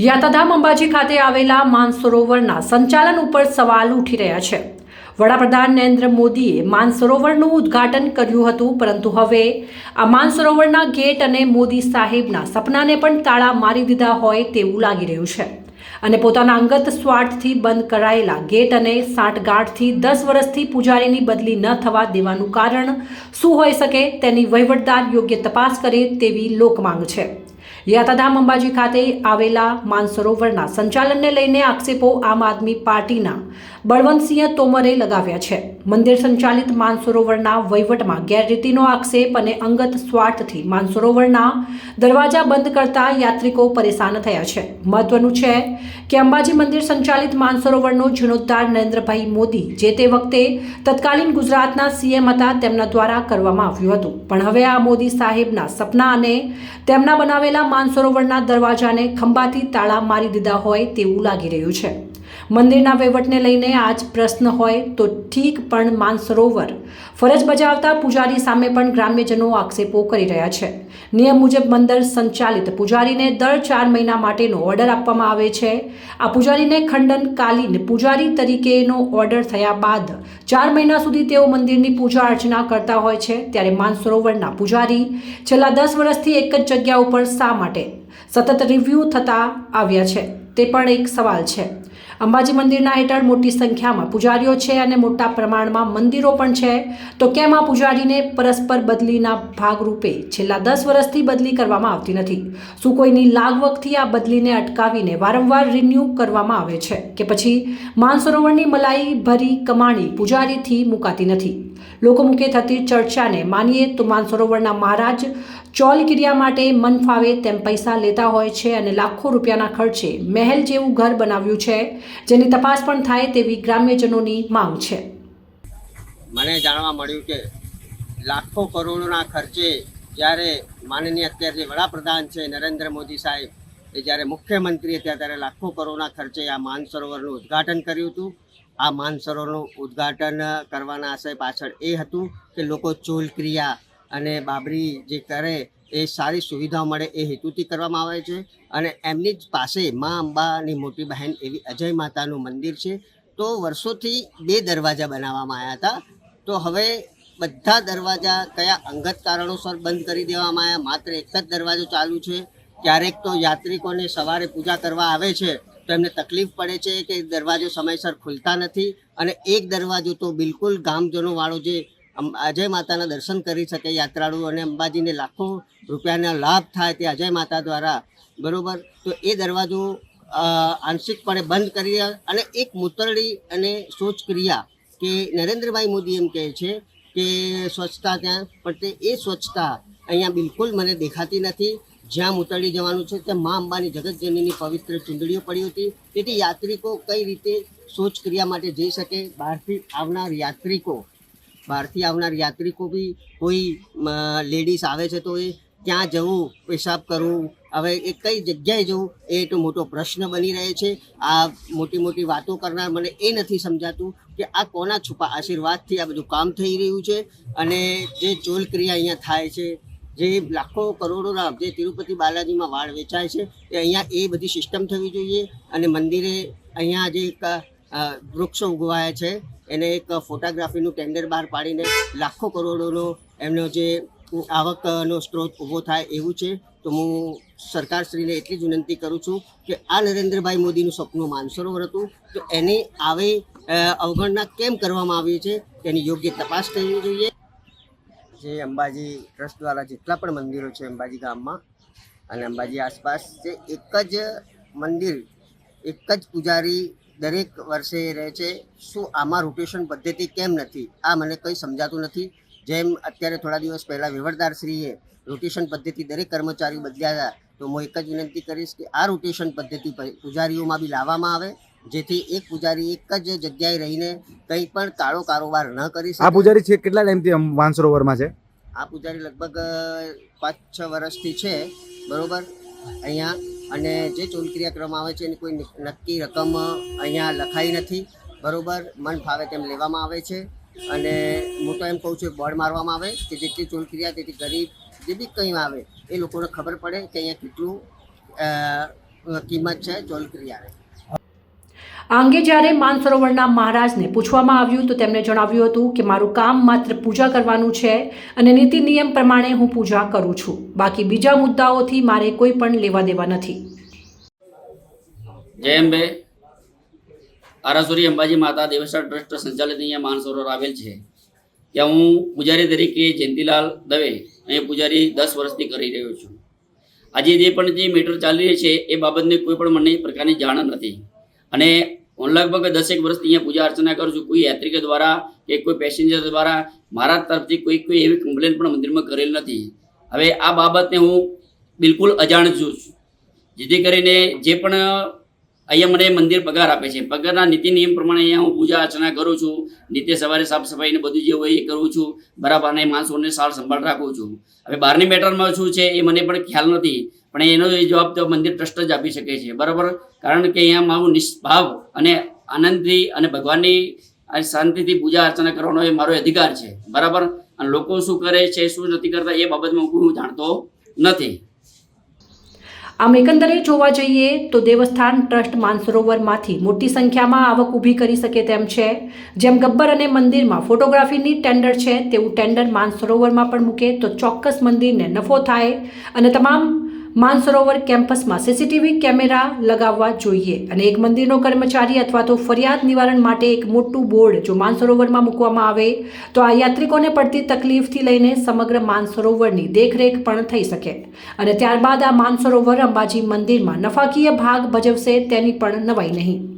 યાત્રાધામ અંબાજી ખાતે આવેલા માનસરોવરના સંચાલન ઉપર સવાલ ઉઠી રહ્યા છે. વડાપ્રધાન નરેન્દ્ર મોદીએ માનસરોવરનું ઉદ્ઘાટન કર્યું હતું, પરંતુ હવે આ માનસરોવરના ગેટ અને મોદી સાહેબના સપનાને પણ તાળા મારી દીધા હોય તેવું લાગી રહ્યું છે. અને પોતાના અંગત સ્વાર્થથી બંધ કરાયેલા ગેટ અને સાંઠગાંઠથી દસ વર્ષથી પૂજારીની બદલી ન થવા દેવાનું કારણ શું હોઈ શકે તેની વહીવટદાર યોગ્ય તપાસ કરે તેવી લોકમાંગ છે. યાત્રાધામ અંબાજી ખાતે આવેલા માનસરોવરના સંચાલનને લઈને આક્ષેપો આમ આદમી પાર્ટીના બળવંતસિંહ તોમરે લગાવ્યા છે. મંદિર સંચાલિત માનસરોવરના વહીવટમાં ગેરરીતિનો આક્ષેપ અને અંગત સ્વાર્થથી માનસરોવરના દરવાજા બંધ કરતા યાત્રિકો પરેશાન થયા છે. મહત્વનું છે કે અંબાજી મંદિર સંચાલિત માનસરોવરનો જીર્ણોદ્ધાર નરેન્દ્રભાઈ મોદી જે તે વખતે તત્કાલીન ગુજરાતના સીએમ હતા તેમના દ્વારા કરવામાં આવ્યું હતું. પણ હવે આ મોદી સાહેબના સપના અને તેમના બનાવેલા માનસરોવરના દરવાજાને ખંભાથી તાળા મારી દીધા હોય તેવું લાગી રહ્યું છે. મંદિરના વહીવટને લઈને આ જ પ્રશ્ન હોય તો ઠીક પણ માનસરોવર. ફરજ બજાવતા પૂજારી સામે પણ ગ્રામ્યજનો આક્ષેપો કરી રહ્યા છે. નિયમ મુજબ મંદિર સંચાલિત પૂજારીને દર ચાર મહિના માટેનો ઓર્ડર આપવામાં આવે છે. આ પૂજારીને ખંડનકાલીન પૂજારી તરીકેનો ઓર્ડર થયા બાદ ચાર મહિના સુધી તેઓ મંદિરની પૂજા અર્ચના કરતા હોય છે, ત્યારે માનસરોવરના પૂજારી છેલ્લા દસ વર્ષથી એક જ જગ્યા ઉપર શા માટે? સતત રિવ્યૂ થતા આવ્યા છે. તે પણ એક સવાલ છે. અંબાજી મંદિરના હેઠળ મોટી સંખ્યામાં પૂજારીઓ છે અને મોટા પ્રમાણમાં મંદિરો પણ છે. તો કેમ આ પૂજારીને પરસ્પર બદલીના ભાગરૂપે છેલ્લા દસ વર્ષથી બદલી કરવામાં આવતી નથી? શું કોઈની લાગવકથી આ બદલીને અટકાવીને વારંવાર રિન્યૂ કરવામાં આવે છે કે પછી માનસરોવરની મલાઈ ભરી કમાણી પૂજારીથી મુકાતી નથી? લોકો મુખે થતી ચર્ચાને માનીએ તો માનસરોવરના મહારાજ ચોલ ક્રિયા માટે મન ફાવે તેમ પૈસા લેતા હોય છે અને લાખો રૂપિયાના ખર્ચે મહેલ જેવું ઘર બનાવ્યું છે, જેની તપાસ પણ થાય તેવી ગ્રામ્યજનોની માંગ છે. મને જાણવા મળ્યું કે લાખો કરોડોના ખર્ચે જ્યારે માનનીય અત્યારે જે વડાપ્રધાન છે નરેન્દ્ર મોદી સાહેબ, એ જ્યારે મુખ્યમંત્રી હતા ત્યારે લાખો કરોડના ખર્ચે આ માનસરોવરનું ઉદ્ઘાટન કર્યું હતું. આ માનસરોવરનું ઉદ્ઘાટન કરવાના આશય પાછળ એ હતું કે લોકો ચોલ ક્રિયા અને બાબરી જે કરે એ સારી સુવિધાઓ મળે એ હેતુથી કરવામાં આવે છે. અને એમની જ પાસે મા અંબાની મોટી બહેન એવી અજય માતાનું મંદિર છે. તો વર્ષોથી બે દરવાજા બનાવવામાં આવ્યા હતા. તો હવે બધા દરવાજા કયા અંગત કારણોસર બંધ કરી દેવામાં આવ્યા? માત્ર એક જ દરવાજો ચાલુ છે. ક્યારેક તો યાત્રિકોને સવારે પૂજા કરવા આવે છે, તો એમને તકલીફ પડે છે કે દરવાજો સમયસર ખુલતા નથી. અને એક દરવાજો તો બિલકુલ ગામજનોવાળો જે અજય માતાના દર્શન કરી શકે યાત્રાળુ અને અંબાજીને લાખો રૂપિયાના લાભ થાય તે અજય માતા દ્વારા, બરાબર? તો એ દરવાજો આંશિકપણે બંધ કરી અને એક મૂતરડી અને શૌચ ક્રિયા કે નરેન્દ્રભાઈ મોદી એમ કહે છે કે સ્વચ્છતા ત્યાં, પણ તે એ સ્વચ્છતા અહીંયા બિલકુલ મને દેખાતી નથી. જ્યાં મૂતરડી જવાનું છે ત્યાં મા અંબાની જગતજનની પવિત્ર ચૂંદડીઓ પડી હતી. તેથી યાત્રિકો કઈ રીતે શૌચ ક્રિયા માટે જઈ શકે? બહારથી આવનાર યાત્રિકો બહારથી આવનાર યાત્રિકો બી કોઈ લેડીઝ આવે છે તો એ ક્યાં જવું, પેશાબ કરવું? હવે એ કઈ જગ્યાએ જવું? એ તો મોટો પ્રશ્ન બની રહે છે. આ મોટી મોટી વાતો કરનાર મને એ નથી સમજાતું કે આ કોના છુપા આશીર્વાદથી આ બધું કામ થઈ રહ્યું છે અને જે ચોલ ક્રિયા અહીંયા થાય છે, જે લાખો કરોડોના જે તિરુપતિ બાલાજીમાં વાળ વેચાય છે, એ અહીંયા એ બધી સિસ્ટમ થવી જોઈએ અને મંદિરે અહીંયા જે એક વૃક્ષો ઉગવાયા છે. એને એક ફોટોગ્રાફીનું ટેન્ડર બહાર પાડીને લાખો કરોડોનો એમનો જે આવકનો સ્ત્રોત ઊભો થાય એવું છે, તો હું સરકારશ્રીને એટલી જ વિનંતી કરું છું કે આ નરેન્દ્રભાઈ મોદીનું સપનું માનસરોવર હતું, તો એની આવી અવગણના કેમ કરવામાં આવી છે, તેની યોગ્ય તપાસ થવી જોઈએ. જે અંબાજી ટ્રસ્ટ દ્વારા જેટલા પણ મંદિરો છે અંબાજી ગામમાં અને અંબાજી આસપાસ જે એક જ મંદિર, એક જ પૂજારી દરેક વર્ષે રહે છે. શું આમાં રોટેશન પદ્ધતિ કેમ નથી? આ મને કંઈ સમજાતું નથી. જેમ અત્યારે થોડા દિવસ પહેલાં વહીવટદારશ્રીએ રોટેશન પદ્ધતિ દરેક કર્મચારીઓ બદલ્યા હતા તો હું એક જ વિનંતી કરીશ કે આ રોટેશન પદ્ધતિ પૂજારીઓમાં બી લાવવામાં આવે જેથી એક પૂજારી એક જ જગ્યાએ રહીને કંઈ પણ કાળો કારોબાર ન કરી આ શકે પૂજારી છે કેટલા ટાઈમથી માનસરોવરમાં છે? આ પૂજારી લગભગ પાંચ છ વર્ષથી છે બરોબર? અહીંયા અને જે ચોલક્રિયા ક્રિયાક્રમ આવે છે એની કોઈ નક્કી રકમ અહીંયા લખાઈ નથી. બરોબર, મન ફાવે તેમ લેવામાં આવે છે. અને હું તો એમ કહું છું, બોર્ડ મારવામાં આવે કે જેટલી ચોલક્રિયા તેથી ગરીબ, જે બી કંઈ આવે, એ લોકોને ખબર પડે કે અહીંયા કેટલું કિંમત છે ચોલ ક્રિયાની. આ અંગે જ્યારે માનસરોવરના મહારાજને પૂછવામાં આવ્યું તો તેમણે જણાવ્યું હતું કે મારું કામ માત્ર પૂજા કરવાનું છે અને નીતિ નિયમ પ્રમાણે હું પૂજા કરું છું. બાકી બીજા મુદ્દાઓથી મારે કોઈ પણ લેવા દેવા નથી. જય અંબે. આરાસુરી અંબાજી માતા દેવસ્થાન ટ્રસ્ટ સંચાલિત અહીંયા માનસરોવર આવેલ છે. ત્યાં હું પૂજારી તરીકે જયંતિલાલ દવે અહીંયા પૂજારી દસ વર્ષથી કરી રહ્યો છું. આજે જે પણ જે મેટર ચાલી રહી છે એ બાબતને કોઈ પણ મને પ્રકારની જાણ નથી. અને હું લગભગ દસેક વર્ષથી અહીંયા પૂજા અર્ચના કરું છું. કોઈ યાત્રિકો દ્વારા કે કોઈ પેસેન્જર દ્વારા મારા તરફથી કોઈ કોઈ એવી કમ્પ્લેન પણ મંદિરમાં કરેલ નથી. હવે આ બાબતને હું બિલકુલ અજાણ છું. જેથી કરીને જે પણ અહીંયા મને મંદિર પગાર આપે છે. પગારના નીતિ નિયમ પ્રમાણે અહીંયા હું પૂજા અર્ચના કરું છું. નિત્ય સવારે સાફ સફાઈને બધું જે હોય એ કરું છું. બરાબર, અને માણસોને સાર સંભાળ રાખું છું. હવે બહારની મેટરમાં શું છે એ મને પણ ખ્યાલ નથી. પણ એનો એ જવાબ તો મંદિર ટ્રસ્ટ જ આપી શકે છે, બરાબર? કારણ કે અહીંયા મારું નિષ્ભાવ અને આનંદથી અને ભગવાનની શાંતિથી પૂજા અર્ચના કરવાનો એ મારો અધિકાર છે, બરાબર? અને લોકો શું કરે છે, શું નથી કરતા એ બાબતમાં હું જાણતો નથી. આમ એકંદરે જોવા જઈએ તો દેવસ્થાન ટ્રસ્ટ માનસરોવરમાંથી મોટી સંખ્યામાં આવક ઊભી કરી શકે તેમ છે. જેમ ગબ્બર અને મંદિરમાં ફોટોગ્રાફીની ટેન્ડર છે, તેવું ટેન્ડર માનસરોવરમાં પણ મૂકે તો ચોક્કસ મંદિરને નફો થાય અને તમામ માનસરોવર કેમ્પસમાં સીસીટીવી કેમેરા લગાવવા જોઈએ અને એક મંદિરનો કર્મચારી અથવા તો ફરિયાદ નિવારણ માટે એક મોટું બોર્ડ જો માનસરોવરમાં મૂકવામાં આવે, તો આ યાત્રિકોને પડતી તકલીફથી લઈને સમગ્ર માનસરોવરની દેખરેખ પણ થઈ શકે. અને ત્યારબાદ આ માનસરોવર અંબાજી મંદિરમાં નફાકીય ભાગ ભજવશે તેની પણ નવાઈ નહીં.